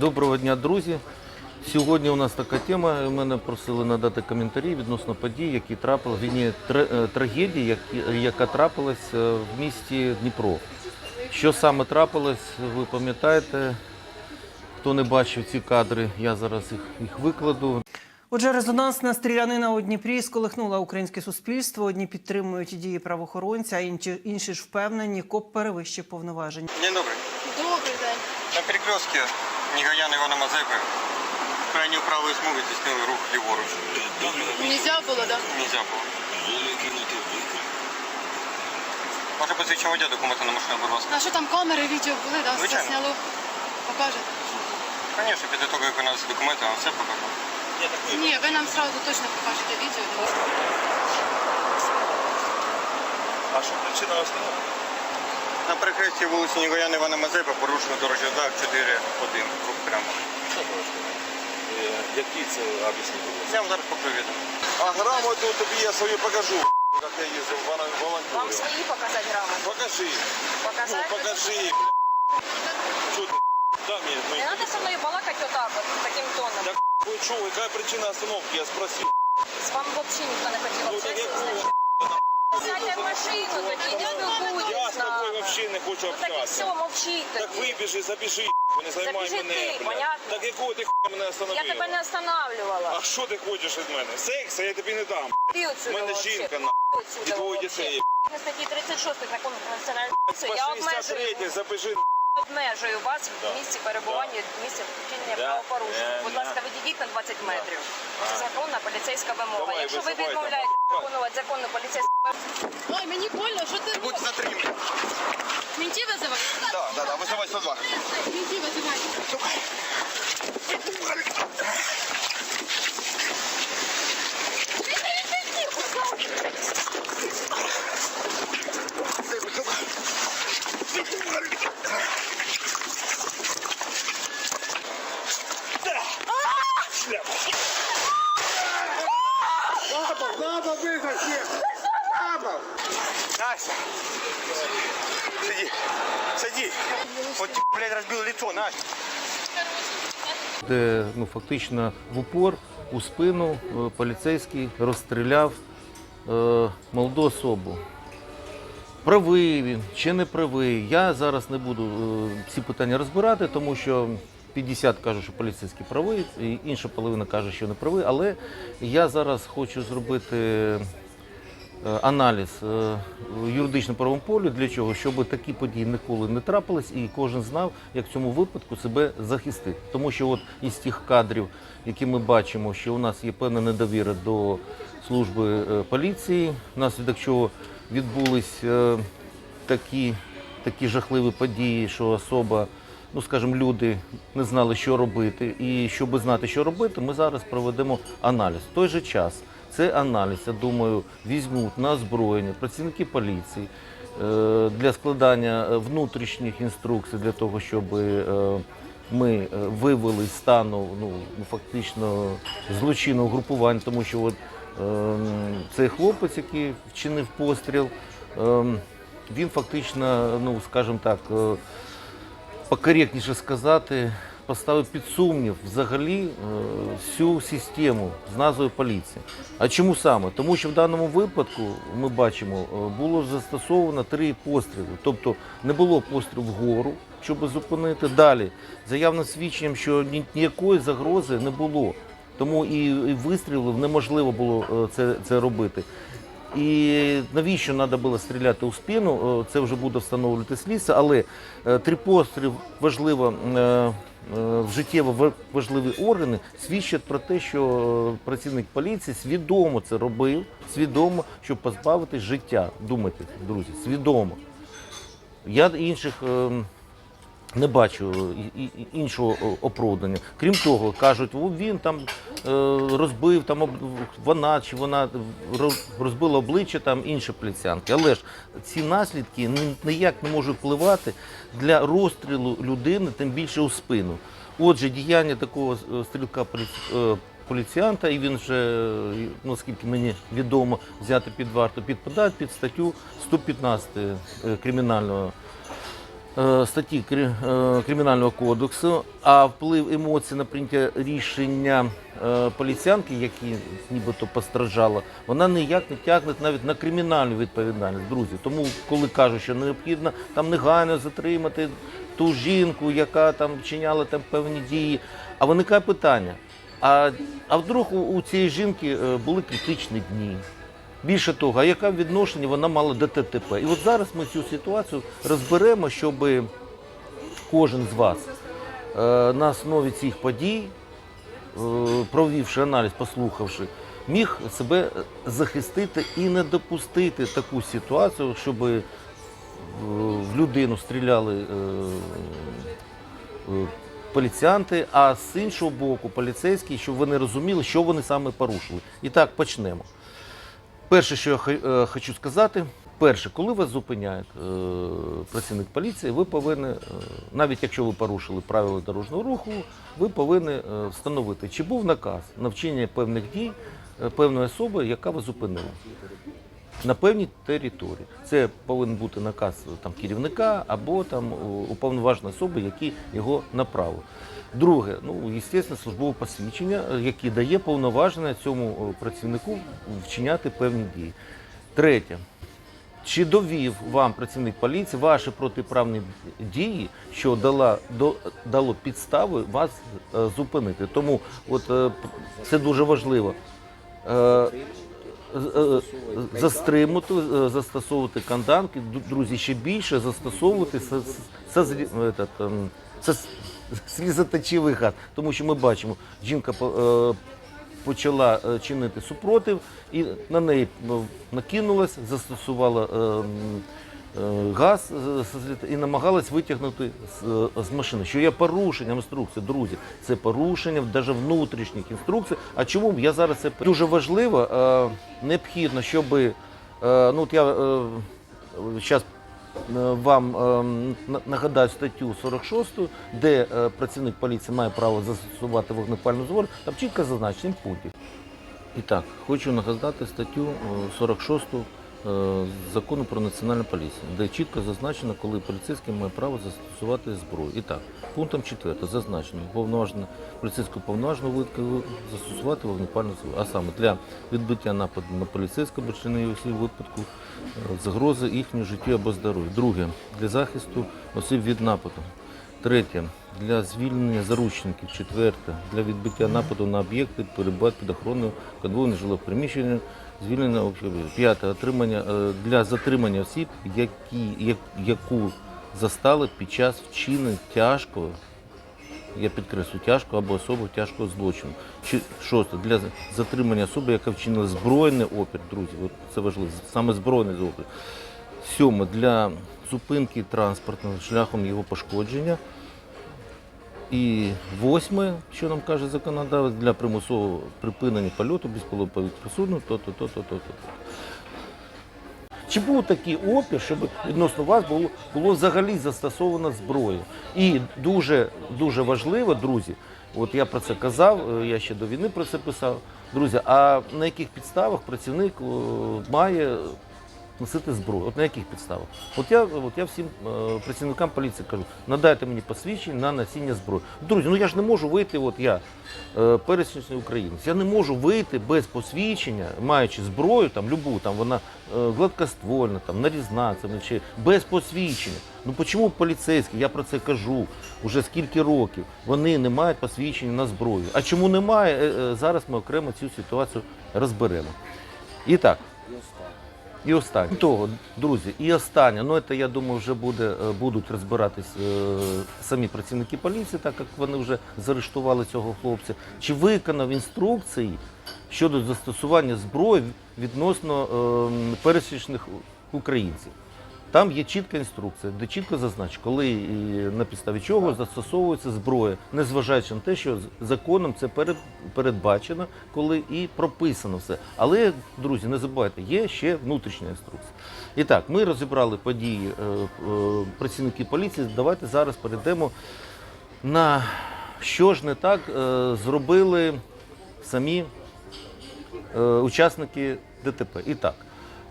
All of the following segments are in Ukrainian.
Доброго дня, друзі. Сьогодні у нас така тема. Мене просили надати коментарі відносно подій, які трапили, війні трагедії, яка трапилась е, в місті Дніпро. Що саме трапилось, ви пам'ятаєте? Хто не бачив ці кадри, я зараз їх, їх викладу. Отже, резонансна стрілянина у Дніпрі сколихнула українське суспільство. Одні підтримують дії правоохоронця, а інші, інші ж впевнені, коп перевищив повноважень. День добрый. Добрий день. На перекрестке Негаяна Ивана Мазепы крайнюю правую смугу здійснили рух ліворуч. Нельзя було, да? Нельзя було. Ваше посвідчення водія документи на машину, будь ласка. А що там камери, відео були, да? Все Звичайно. сняло? Покажете? Звісно, після того, як у нас документи, я вам все покажу. Ні, ви нам сразу точно покажете відео. А що причина остановки? На перехресті вулиці Негаяна Івана Мазепи порушено дорожній знак 4.1. Рух прямо. Які це ласка? Я вам зараз покажу відео. А грамоту тобі я свою покажу, як я їздив в Вам свои показать грамоту? Покажи. Ну, покажи. Чо ти? Дай мені, Не надо со мной балакать вот так вот, таким тоном. Так, ви що, яка причина остановки? Я спросив. С вами вообще никто не хотел Ну так общаться. якого? Сядьте в машину, тоді не Я з тобою нами. взагалі не хочу Ну так і все, общатися. мовчіть Так тоді. вибіжи, забіжи, не займай Забіжи мене, ти, блядь. понятно? Так якого ти хуя мене Я остановила? тебе не останавливала. А що ти хочеш від мене? Секса я тобі не дам. Ти У отсюда мене вообще. жінка, на. Ти І отсюда вообще. дітей. На статті 36 закону про національну поліцію я обмежую, 63 запиши. Обмежую вас в місці перебування, в місці вчинення правопорушень. правопорушення. Е, Будь ласка, відійдіть на 20 метрів. Це законна поліцейська вимога. Якщо ви відмовляєте виконувати законну поліцейську Ой, мені больно, що ти Будь затримані. Мінті визивай? Так, так, так, визивай 102. Мінті визивай. Сиди, сиди. Тебе, блядь, разбил лицо, Настя. де ну, фактично в упор у спину е, поліцейський розстріляв е, молоду особу. Правий він чи не правий. Я зараз не буду е, ці питання розбирати, тому що 50 кажуть, що поліцейський правий, і інша половина каже, що не правий. Але я зараз хочу зробити аналіз е, в юридично-правовому полі для чого? Щоб такі події ніколи не трапились, і кожен знав, як в цьому випадку себе захистити. Тому що от із тих кадрів, які ми бачимо, що у нас є певна недовіра до служби е, поліції, внаслідок чого відбулись е, такі, такі жахливі події, що особа. Ну, скажімо, люди не знали, що робити, і щоб знати, що робити, ми зараз проведемо аналіз. В той же час цей аналіз, я думаю, візьмуть на озброєння працівники поліції е, для складання е, внутрішніх інструкцій для того, щоб е, ми вивели стану ну, фактично злочинного групування, тому що от, цей хлопець, який вчинив постріл, він фактично, ну скажімо так, покоректніше сказати, поставив під сумнів взагалі е, всю систему з назвою поліція. А чому саме? Тому що в даному випадку ми бачимо, е, було застосовано три постріли, тобто не було пострілу вгору, щоб зупинити. Далі за явним свідченням, що ніякої загрози не було. Тому і, і вистрілів неможливо було е, це, це робити. І навіщо треба було стріляти у спину, е, це вже буде встановлювати слідство, але е, три постріли важливо, е, в життєво важливі органи свідчать про те, що працівник поліції свідомо це робив, свідомо, щоб позбавити життя. Думайте, друзі, свідомо. Я інших не бачу іншого оправдання. Крім того, кажуть, він там розбив, там вона чи вона розбила обличчя там інші поліціянки. Але ж ці наслідки ніяк не можуть впливати для розстрілу людини, тим більше у спину. Отже, діяння такого е, стрілка е, поліціянта, і він вже, е, наскільки мені відомо, взяти під варту, підпадає під статтю 115 е, кримінального е, статті Крі- е, Кримінального кодексу, а вплив емоцій на прийняття рішення е, поліціянки, які нібито постраждала, вона ніяк не тягне навіть на кримінальну відповідальність, друзі. Тому, коли кажуть, що необхідно там негайно затримати ту жінку, яка там вчиняла там певні дії, а виникає питання: а, а вдруг у, у цієї жінки е, були критичні дні? Більше того, а яке відношення вона мала до ТТП? І от зараз ми цю ситуацію розберемо, щоб кожен з вас е, на основі цих подій, е, провівши аналіз, послухавши, міг себе захистити і не допустити таку ситуацію, щоб е, в людину стріляли поліціянти, а з іншого боку поліцейські, щоб вони розуміли, що вони саме порушили. І так, почнемо. Перше, що я е, хочу сказати, перше, коли вас зупиняє е, працівник поліції, ви повинні, е, навіть якщо ви порушили правила дорожнього руху, ви повинні встановити, чи був наказ на вчинення певних дій певної особи, яка вас зупинила. На певній території. Це повинен бути наказ там, керівника або там, уповноваженої особи, які його направили. Друге, ну, звісно, службове посвідчення, яке дає повноваження цьому е, працівнику вчиняти певні дії. Третє. Чи довів вам працівник поліції ваші протиправні дії, що дала, до, дало підстави вас е, зупинити? Тому от, е, це дуже важливо. Е, е, застримувати, е, застосовувати канданки, друзі, ще більше застосовувати со- со- злі- этот, ем, со- слізоточивий газ. Тому що ми бачимо, жінка е, почала е, чинити супротив і на неї е, накинулась, застосувала е, газ і намагалась витягнути з, машини, що є порушенням інструкції, друзі. Це порушення навіть внутрішніх інструкцій. А чому я зараз це дуже важливо? Необхідно, щоб ну от я зараз вам е, нагадаю статтю 46, де е, працівник поліції має право застосувати вогнепальну зброю, там чітко зазначені пункти. І так, хочу нагадати статтю е, 46 е, закону про національну поліцію, де чітко зазначено, коли поліцейський має право застосувати зброю. І так, пунктом 4 зазначено повноважено поліцейського повноважного витку застосувати вогнепальну зброю. А саме для відбиття нападу на поліцейського причини усіх випадку е, загрози їхньому життю або здоров'ю. Друге для захисту осіб від нападу. Третє для звільнення заручників. Четверте для відбиття нападу на об'єкти, перебувати під охороною конвою нежилих приміщень, звільнення об'єктів. П'яте отримання е, для затримання осіб, які яку застали під час вчинення тяжкого. Я підкреслю тяжкого або особо тяжкого злочину. Чи шосте для затримання особи, яка вчинила збройний опір, друзі, це важливо, саме збройний опір. Сьоме для зупинки транспортного шляхом його пошкодження. І восьме, що нам каже законодавець, для примусового припинення польоту безпілотного повітря судну, то-то, то-то, то-то. Чи був такий опір, щоб відносно вас було, було взагалі застосовано зброю? І дуже дуже важливо, друзі, от я про це казав, е, я ще до війни про це писав. Друзі, а на яких підставах працівник має носити зброю? От на яких підставах? От я, от я всім е, працівникам поліції кажу, надайте мені посвідчення на носіння зброї. Друзі, ну я ж не можу вийти, от я е, пересічний українець, я не можу вийти без посвідчення, маючи зброю, там любу, там вона е, гладкоствольна, там нарізна, це чи без посвідчення. Ну чому поліцейські, я про це кажу уже скільки років, вони не мають посвідчення на зброю. А чому немає, е, е, зараз ми окремо цю ситуацію розберемо. І так. І останнє. Того, друзі, і останнє, ну це, я думаю, вже буде, е, будуть розбиратись е, самі працівники поліції, так як вони вже заарештували цього хлопця. Чи виконав інструкції щодо застосування зброї відносно е, пересічних українців? Там є чітка інструкція, де чітко зазначено, коли і на підставі чого застосовується зброя, незважаючи на те, що законом це передбачено, коли і прописано все. Але, друзі, не забувайте, є ще внутрішня інструкція. І так, ми розібрали події е, е, працівники поліції. Давайте зараз перейдемо на що ж не так е, зробили самі учасники ДТП. І так,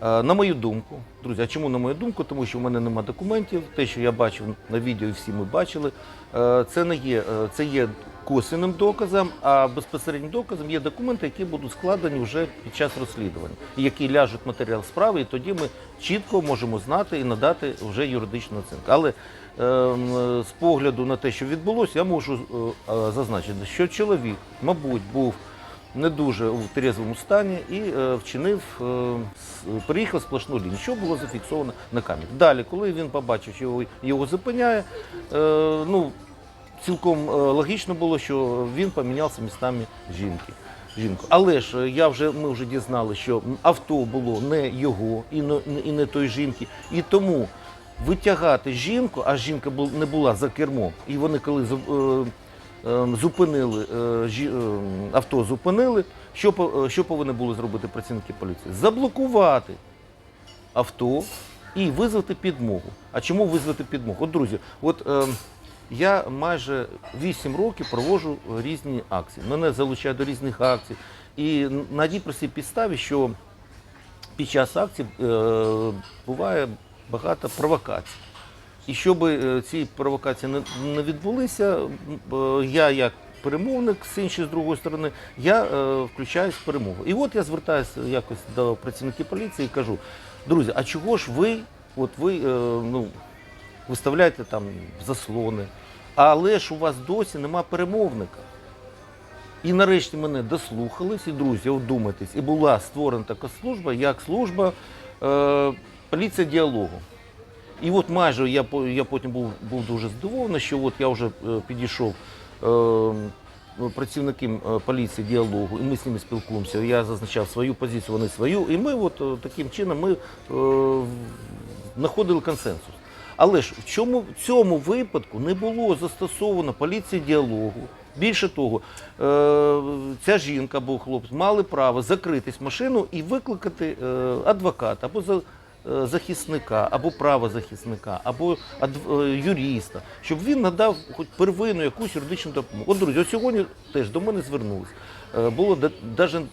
На мою думку, друзі, а чому на мою думку? Тому що в мене немає документів. Те, що я бачив на відео, всі ми бачили, е, це не є, е, це є косвенним доказом, а безпосереднім доказом є документи, які будуть складені вже під час розслідування, які ляжуть матеріал справи, і тоді ми чітко можемо знати і надати вже юридичну оцінку. Але е, з погляду на те, що відбулося, я можу е, е, зазначити, що чоловік, мабуть, був не дуже у трезвому стані і е, вчинив, е, приїхав сплошну лінію, що було зафіксовано на камері. Далі, коли він побачив, що його, зупиняє, е, ну, цілком логічно було, що він помінявся містами жінки. Жінку. Але ж я вже ми вже дізнали, що авто було не його і не, і не той жінки. І тому витягати жінку, а жінка не була за кермом, і вони коли зупинили е, жі- е, авто, зупинили. Що е, що повинні були зробити працівники поліції? Заблокувати авто і визвати підмогу. А чому визвати підмогу? От, друзі, от е, я майже 8 років проводжу різні акції. Мене залучають до різних акцій. І на тій простій підставі, що під час акцій е, буває багато провокацій. І щоб е, ці провокації не, відбулися, е, я як перемовник з іншої з другої сторони, я е, включаюсь в перемогу. І от я звертаюся якось до працівників поліції і кажу: друзі, а чого ж ви, от ви ну, виставляєте там заслони, але ж у вас досі нема перемовника. І нарешті мене дослухались, і друзі, вдумайтесь, і була створена така служба, як служба е, поліція діалогу. І от майже я, я потім був, був дуже здивований, що от я вже е, підійшов е, працівникам е, поліції діалогу, і ми з ними спілкуємося. Я зазначав свою позицію, вони свою. І ми от е, таким чином ми е, знаходили консенсус. Але ж в чому в цьому випадку не було застосовано поліції діалогу. Більше того, ця жінка або хлопець мали право закритись машину і викликати адвоката або захисника, або правозахисника, або е, юриста, щоб він надав хоч первинну якусь юридичну допомогу. От, друзі, от сьогодні теж до мене звернулись. Е, Було навіть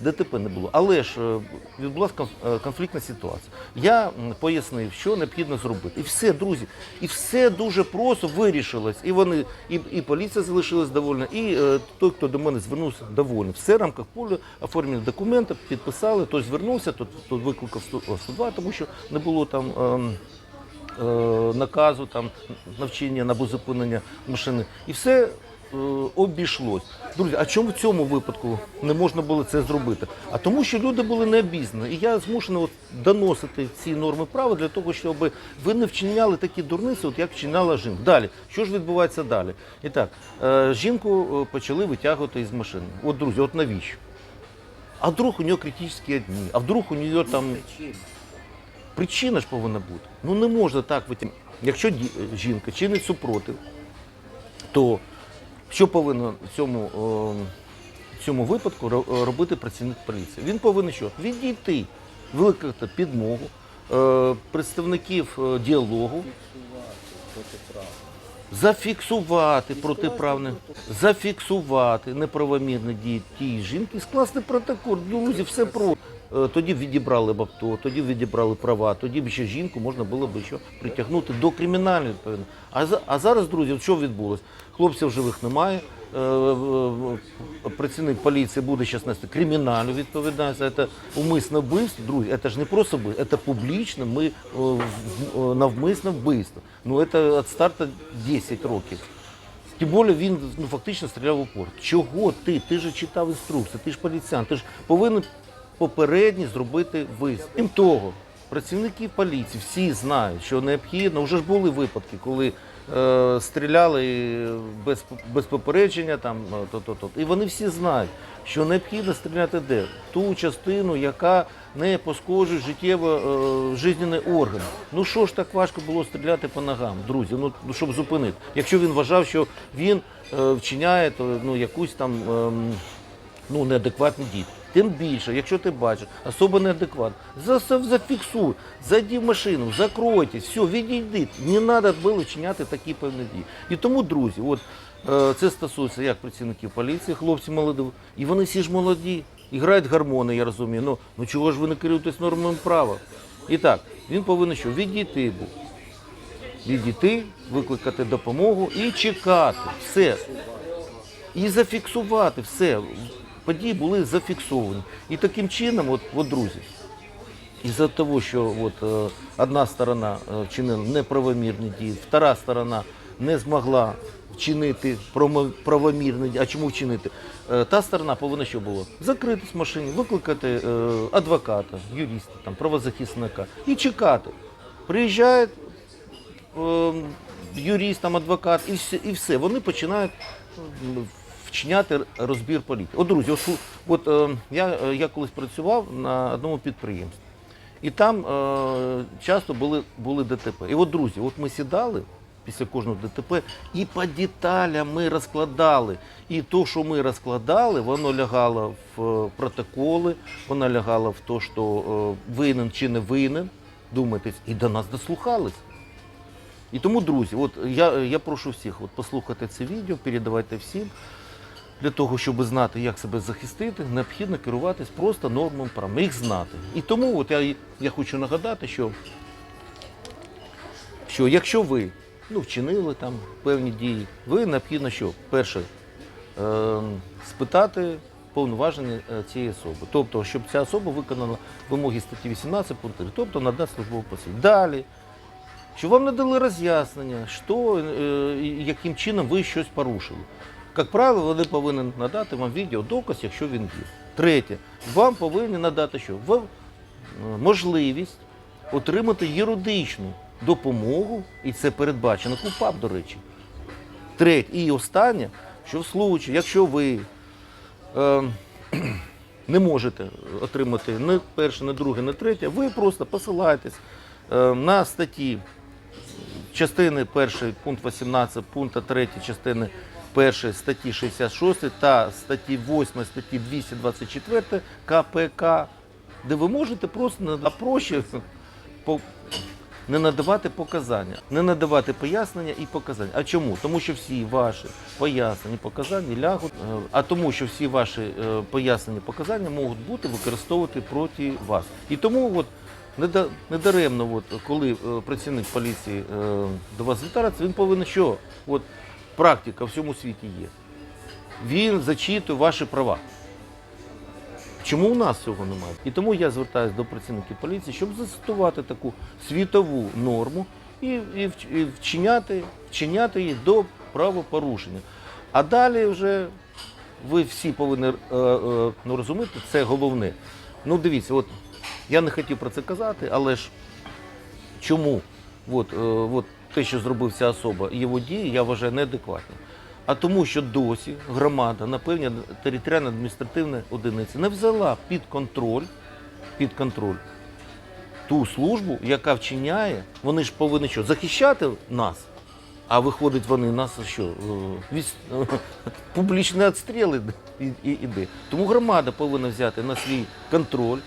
ДТП не було, але ж е, відбулася е, конфліктна ситуація. Я пояснив, що необхідно зробити. І все, друзі, і все дуже просто вирішилось. І вони, і, і поліція залишилась довольна, і той, хто до мене звернувся, довольний. Все в рамках поля оформлені документи, підписали, той звернувся, той, той викликав 100 102, тому що не було там. ем, наказу там навчання або зупинення машини. І все обійшлось. Друзі, а чому в цьому випадку не можна було це зробити? А тому, що люди були не обізнані. І я змушений от доносити ці норми права для того, щоб ви не вчиняли такі дурниці, от як вчиняла жінка. Далі, що ж відбувається далі? І так, е, жінку е, почали витягувати із машини. От, друзі, от навіщо? А вдруг у нього критичні дні, а вдруг у нього там причина ж повинна бути. Ну не можна так витягнути. Якщо жінка чинить супротив, то що повинен в цьому, е, в цьому випадку робити працівник поліції? Він повинен що? Відійти, викликати підмогу, е, представників е, діалогу, зафіксувати протиправне, зафіксувати неправомірні дії тієї жінки скласти протокол. Друзі, все про. Е, Тоді відібрали б авто, тоді відібрали права, тоді б ще жінку можна було б ще притягнути до кримінальної відповідальності. А, а зараз, друзі, що відбулось? Хлопців живих немає. Е, е, Працівник поліції буде зараз нести кримінальну відповідальність. Це умисне вбивство. Друзі, це ж не просто вбивство, це публічно. Ми навмисне вбивство. Ну це від старту 10 років. Тим більше він ну, фактично стріляв в упор. Чого ти? Ти ж читав інструкцію, ти ж поліціян, ти ж повинен попередньо зробити висновок. Крім того, працівники поліції всі знають, що необхідно. Вже ж були випадки, коли е, стріляли без, без попередження, там, е, і вони всі знають, що необхідно стріляти де? Ту частину, яка не пошкоджує життєво е, жизненний орган. Ну що ж так важко було стріляти по ногам, друзі, ну, ну щоб зупинити. Якщо він вважав, що він е, вчиняє то, ну, якусь там ем, ну, неадекватні дії. Тим більше, якщо ти бачиш, особо неадекватно, за- зафіксуй, зайди в машину, закройтесь, все, відійди. Не треба було вчиняти такі певні дії. І тому, друзі, от е, це стосується як працівників поліції, хлопці молоді, і вони всі ж молоді. і грають гормони, я розумію. Ну, ну чого ж ви не керуєтесь нормами права? І так, він повинен що? Відійти був. Відійти, викликати допомогу і чекати. Все. І зафіксувати все. Події були зафіксовані. І таким чином, от, от друзі, із-за того, що от, е, одна сторона е, вчинила неправомірні дії, втора сторона не змогла вчинити правомірні. А чому вчинити? Е, та сторона повинна що було? Закритись в машині, викликати адвоката, юриста, там, правозахисника і чекати. Приїжджає е, юрист, там, адвокат, і все, і все. Вони починають вчиняти розбір політики. От, друзі, от, от е, я, е, я колись працював на одному підприємстві. І там е, часто були, були ДТП. І от, друзі, от ми сідали після кожного ДТП і по деталям ми розкладали. І то, що ми розкладали, воно лягало в е, протоколи, воно лягало в те, що е, винен чи не винен, думаєтесь, і до нас дослухались. І тому, друзі, от я, я прошу всіх от, послухати це відео, передавайте всім. Для того, щоб знати, як себе захистити, необхідно керуватись просто нормами прав, їх знати. І тому от я, я хочу нагадати, що, що якщо ви ну, вчинили там певні дії, ви необхідно що? Перше, е, спитати повноваження е, цієї особи. Тобто, щоб ця особа виконала вимоги статті 18 пункт 3, тобто надати службову посвідчення. Далі, що вам не дали роз'яснення, що, е, яким чином ви щось порушили. Як правило, вони повинні надати вам відеодоказ, якщо він є. Третє, вам повинні надати що? В- е, можливість отримати юридичну допомогу, і це передбачено КУПАП, до речі. Третє, і останнє, що в случаї, якщо ви е, не можете отримати не перше, не друге, не третє, ви просто посилаєтесь е, на статті частини 1 пункт 18, пункт 3 частини 1 статті 66 та статті 8 статті 224 КПК, де ви можете просто на- по- не надавати показання, не надавати пояснення і показання. А чому? Тому що всі ваші пояснення, показання лягуть, е, а тому, що всі ваші е, пояснення, показання можуть бути використовувати проти вас. І тому от неда- недаремно, от, коли е, працівник поліції до вас звертається, він повинен що? От практика в всьому світі є. Він зачитує ваші права. Чому у нас цього немає? І тому я звертаюся до працівників поліції, щоб застосувати таку світову норму і, і, вчиняти, вчиняти їх до правопорушення. А далі вже ви всі повинні е, е, ну, розуміти, це головне. Ну, дивіться, от я не хотів про це казати, але ж чому от, е, от те, що зробив ця особа, його дії, я вважаю неадекватні. А тому, що досі громада на певні територіально адміністративні одиниці не взяла під контроль, під контроль ту службу, яка вчиняє, вони ж повинні що, захищати нас. А виходить, вони нас що, е, публічні відстріли іде. Тому громада повинна взяти на свій контроль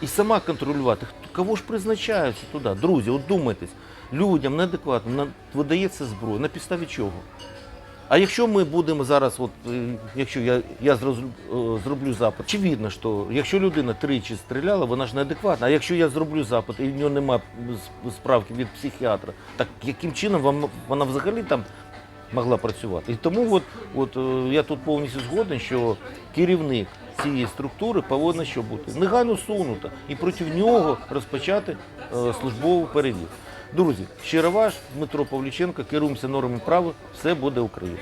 і сама контролювати, кого ж призначаються туди. Друзі, от думайтесь, людям неадекватно видається зброя. На підставі чого? А якщо ми будемо зараз, от е, якщо я, я е, зроблю запит, очевидно, що якщо людина тричі стріляла, вона ж неадекватна. А якщо я зроблю запит і в нього немає справки від психіатра, так яким чином вам- вона взагалі там могла працювати? І тому от, от, е, я тут повністю згоден, що керівник цієї структури повинна що бути негайно сунута і проти нього розпочати е, службову перевірку. Друзі, щиро ваш Дмитро Павліченко, керуємося нормами права, все буде Україна.